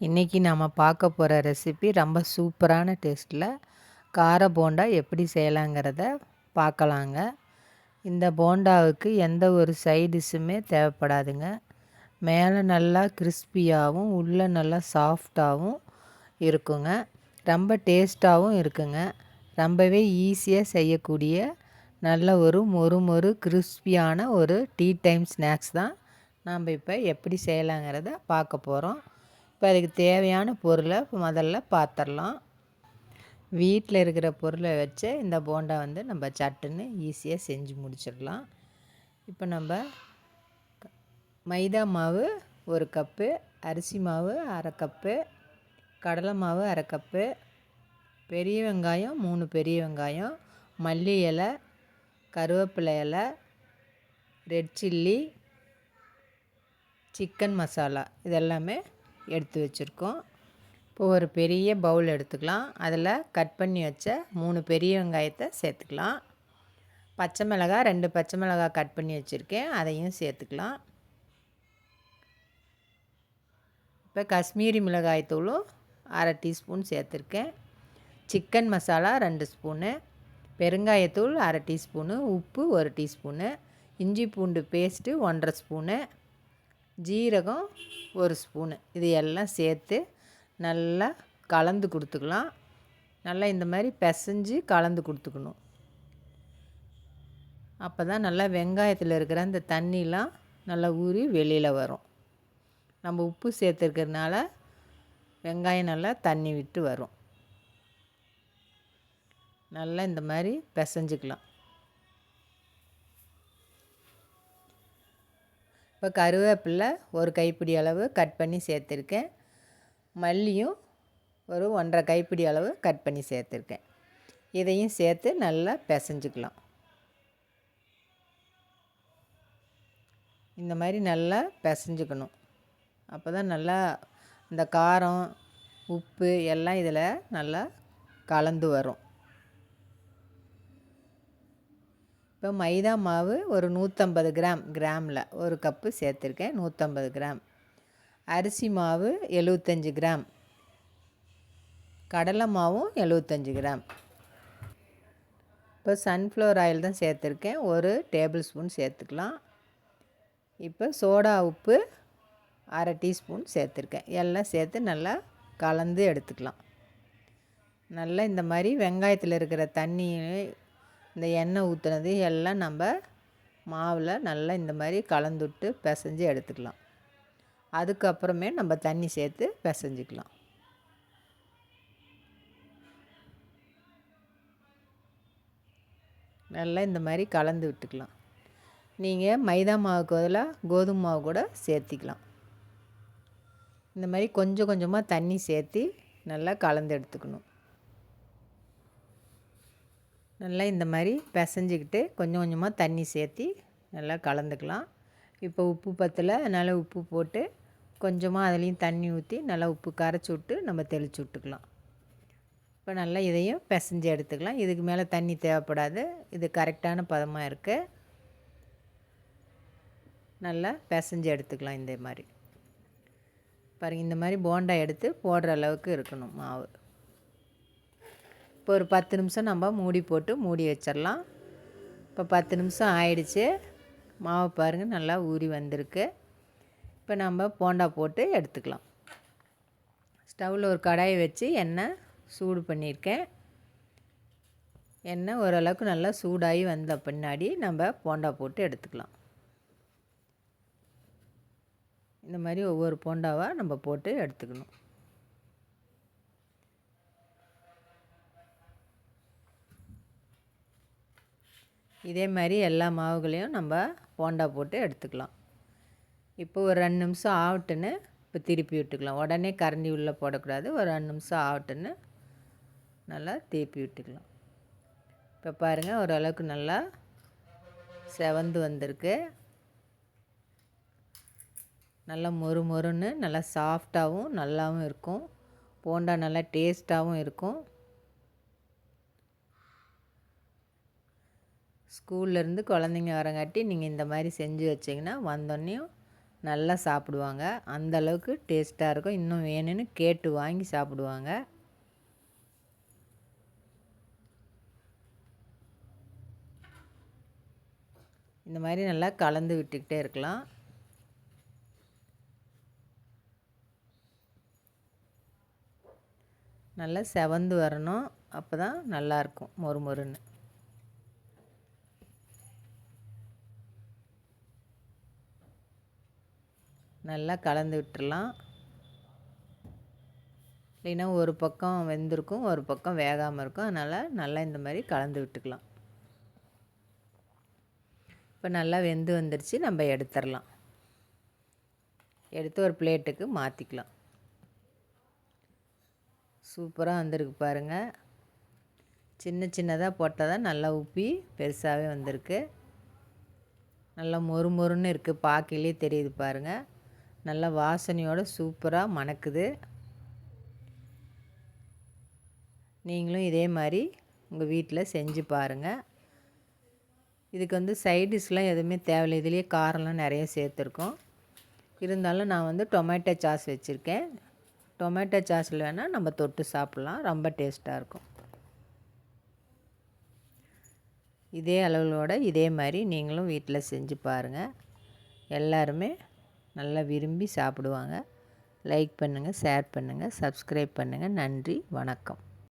இன்றைக்கி நாம் பார்க்க போகிற ரெசிபி ரொம்ப சூப்பரான டேஸ்ட்டில் கார போண்டா எப்படி செய்யலாங்கிறத பார்க்கலாங்க. இந்த போண்டாவுக்கு எந்த ஒரு சைடிஷுமே தேவைப்படாதுங்க. மேலே நல்லா கிறிஸ்பியாகவும் உள்ளே நல்லா சாஃப்டாகவும் இருக்குங்க. ரொம்ப டேஸ்ட்டாகவும் இருக்குங்க. ரொம்பவே ஈஸியாக செய்யக்கூடிய நல்ல ஒரு மொறு மொறு கிறிஸ்பியான ஒரு டீ டைம் ஸ்நாக்ஸ் தான் நாம் இப்போ எப்படி செய்யலாங்கிறத பார்க்க போகிறோம் இப்போ அதுக்கு தேவையான பொருளை முதல்ல பார்த்துடலாம் வீட்டில் இருக்கிற பொருளை வச்சு இந்த போண்டா வந்து நம்ம சட்டுன்னு ஈஸியாக செஞ்சு முடிச்சிடலாம். இப்போ நம்ம மைதா மாவு ஒரு கப்பு அரிசி மாவு அரை கப்பு கடலை மாவு அரை கப்பு பெரிய வெங்காயம் மூணு பெரிய வெங்காயம் மல்லி இலை கருவேப்பிலை இலை ரெட் சில்லி சிக்கன் மசாலா இதெல்லாமே எடுத்து வச்சுருக்கோம். இப்போ ஒரு பெரிய பவுல் எடுத்துக்கலாம். அதில் கட் பண்ணி வச்ச மூணு பெரிய வெங்காயத்தை சேர்த்துக்கலாம். பச்சை மிளகாய் ரெண்டு பச்சை மிளகாய் கட் பண்ணி வச்சுருக்கேன். அதையும் சேர்த்துக்கலாம். இப்போ காஷ்மீரி மிளகாய் தூளும் அரை டீஸ்பூன் சேர்த்துருக்கேன். சிக்கன் மசாலா ரெண்டு ஸ்பூனு. பெருங்காயத்தூள் அரை டீஸ்பூனு. உப்பு ஒரு டீஸ்பூனு. இஞ்சி பூண்டு பேஸ்ட்டு ஒன்றரை ஸ்பூனு. ஜீரகம் ஒரு ஸ்பூனு. இது எல்லாம் சேர்த்து நல்லா கலந்து கொடுத்துக்கலாம். நல்லா இந்த மாதிரி பிசைஞ்சு கலந்து கொடுத்துக்கணும். அப்போ தான் நல்லா வெங்காயத்தில் இருக்கிற அந்த தண்ணிலாம் நல்லா ஊறி வெளியில் வரும். நம்ம உப்பு சேர்த்துருக்கிறதுனால வெங்காயம் நல்லா தண்ணி விட்டு வரும். நல்லா இந்த மாதிரி பிசைஞ்சிக்கலாம். இப்போ கருவேப்பிலை ஒரு கைப்பிடி அளவு கட் பண்ணி சேர்த்துருக்கேன். மல்லியும் ஒரு ஒன்றரை கைப்பிடி அளவு கட் பண்ணி சேர்த்துருக்கேன். இதையும் சேர்த்து நல்லா பிசைஞ்சுக்கலாம். இந்த மாதிரி நல்லா பிசைஞ்சுக்கணும். அப்போ தான் நல்லா இந்த காரம் உப்பு எல்லாம் இதில் நல்லா கலந்து வரும். இப்போ மைதா மாவு ஒரு நூற்றம்பது கிராம் கிராமில் ஒரு கப்பு சேர்த்துருக்கேன் நூற்றம்பது கிராம். அரிசி மாவு எழுபத்தஞ்சி கிராம். கடலை மாவும் எழுபத்தஞ்சி கிராம். இப்போ சன்ஃப்ளவர் ஆயில் தான் சேர்த்துருக்கேன் ஒரு டேபிள் ஸ்பூன் சேர்த்துக்கலாம். இப்போ சோடா உப்பு அரை டீஸ்பூன் சேர்த்துருக்கேன் எல்லாம் சேர்த்து நல்லா கலந்து எடுத்துக்கலாம். நல்லா இந்த மாதிரி வெங்காயத்தில் இருக்கிற தண்ணி இந்த எண்ணெய் ஊற்றுனது எல்லாம் நம்ம மாவில் நல்லா இந்த மாதிரி கலந்துட்டு பிசைஞ்சு எடுத்துக்கலாம். அதுக்கப்புறமே நம்ம தண்ணி சேர்த்து பிசைஞ்சிக்கலாம். நல்லா இந்த மாதிரி கலந்து விட்டுக்கலாம். நீங்கள் மைதா மாவுக்கு பதிலாக கோதுமை மாவு கூட சேர்த்திக்கலாம். இந்த மாதிரி கொஞ்சம் கொஞ்சமாக தண்ணி சேர்த்தி நல்லா கலந்து எடுத்துக்கணும். நல்லா இந்த மாதிரி பிசைஞ்சிக்கிட்டு கொஞ்சம் கொஞ்சமாக தண்ணி சேர்த்தி நல்லா கலந்துக்கலாம். இப்போ உப்பு பத்தில் நல்லா உப்பு போட்டு கொஞ்சமாக அதுலேயும் தண்ணி ஊற்றி நல்லா உப்பு கரைச்சி விட்டு நம்ம தெளித்து விட்டுக்கலாம். இப்போ நல்லா இதையும் பிசைஞ்சு எடுத்துக்கலாம். இதுக்கு மேலே தண்ணி தேவைப்படாது. இது கரெக்டான பதமாக இருக்குது நல்லா பிசைஞ்சு எடுத்துக்கலாம் இந்த மாதிரி. பாருங்கள் இந்த மாதிரி போண்டா எடுத்து போடுற அளவுக்கு இருக்கணும் மாவு. இப்போ ஒரு பத்து நிமிஷம் நம்ம மூடி போட்டு மூடி வச்சிடலாம். இப்போ பத்து நிமிஷம் ஆயிடுச்சு. மாவு பாருங்கள் நல்லா ஊறி வந்திருக்கு. இப்போ நம்ம போண்டா போட்டு எடுத்துக்கலாம். ஸ்டவ்வில் ஒரு கடாயை வச்சு எண்ணெய் சூடு பண்ணியிருக்கேன். எண்ணெய் ஓரளவுக்கு நல்லா சூடாகி வந்த பின்னாடி நம்ம போண்டா போட்டு எடுத்துக்கலாம். இந்த மாதிரி ஒவ்வொரு போண்டாவாக நம்ம போட்டு எடுத்துக்கணும். இதே மாதிரி எல்லா மாவுகளையும் நம்ம போண்டா போட்டு எடுத்துக்கலாம். இப்போ ஒரு ரெண்டு நிமிஷம் ஆகட்டுன்னு இப்போ திருப்பி விட்டுக்கலாம். உடனே கரண்டி உள்ளே போடக்கூடாது. ஒரு ரெண்டு நிமிஷம் ஆகட்டுன்னு நல்லா திருப்பி விட்டுக்கலாம். இப்போ பாருங்கள் ஓரளவுக்கு நல்லா செவந்து வந்திருக்கு. நல்லா மொறு மொறுன்னு நல்லா சாஃப்டாகவும் நல்லாவும் இருக்கும். போண்டா நல்லா டேஸ்ட்டாகவும் இருக்கும். ஸ்கூல்லேருந்து குழந்தைங்க வரங்காட்டி நீங்கள் இந்த மாதிரி செஞ்சு வச்சிங்கன்னா வந்தோடனையும் நல்லா சாப்பிடுவாங்க. அந்த அளவுக்கு டேஸ்ட்டாக இருக்கும். இன்னும் வேணும்னு கேட்டு வாங்கி சாப்பிடுவாங்க. இந்த மாதிரி நல்லா கலந்து விட்டுக்கிட்டே இருக்கலாம். நல்லா செவந்து வரணும். அப்போ தான் நல்லாயிருக்கும் மொறு மொறுன்னு. நல்லா கலந்து விட்டுடலாம் இல்லைன்னா ஒரு பக்கம் வெந்திருக்கும் ஒரு பக்கம் வேகாமல் இருக்கும். அதனால் நல்லா இந்த மாதிரி கலந்து விட்டுக்கலாம். இப்போ நல்லா வெந்து வந்துருச்சு நம்ம எடுத்துடலாம். எடுத்து ஒரு பிளேட்டுக்கு மாற்றிக்கலாம் சூப்பராக வந்திருக்கு பாருங்கள் சின்ன சின்னதாக போட்டால் தான் நல்லா உப்பி பெருசாகவே வந்திருக்கு. நல்லா மொறு மொறுன்னு இருக்குது பார்க்கலே தெரியுது பாருங்கள் நல்லா வாசனையோடு சூப்பராக மணக்குது. நீங்களும் இதே மாதிரி உங்கள் வீட்டில் செஞ்சு பாருங்கள் இதுக்கு வந்து சைடிஷ்லாம் எதுவுமே தேவையில்லை. இதுலேயே காரம்லாம் நிறைய சேர்த்துருக்கோம். இருந்தாலும் நான் வந்து டொமேட்டோ சாஸ் வச்சுருக்கேன். டொமேட்டோ சாஸில் வேணால் நம்ம தொட்டு சாப்பிட்லாம். ரொம்ப டேஸ்ட்டாக இருக்கும். இதே அளவுகளோடு இதே மாதிரி நீங்களும் வீட்டில் செஞ்சு பாருங்கள் எல்லாருமே நல்லா விரும்பி சாப்பிடுவாங்க. லைக் பண்ணுங்கள் ஷேர் பண்ணுங்கள் சப்ஸ்கிரைப் பண்ணுங்கள் நன்றி வணக்கம்.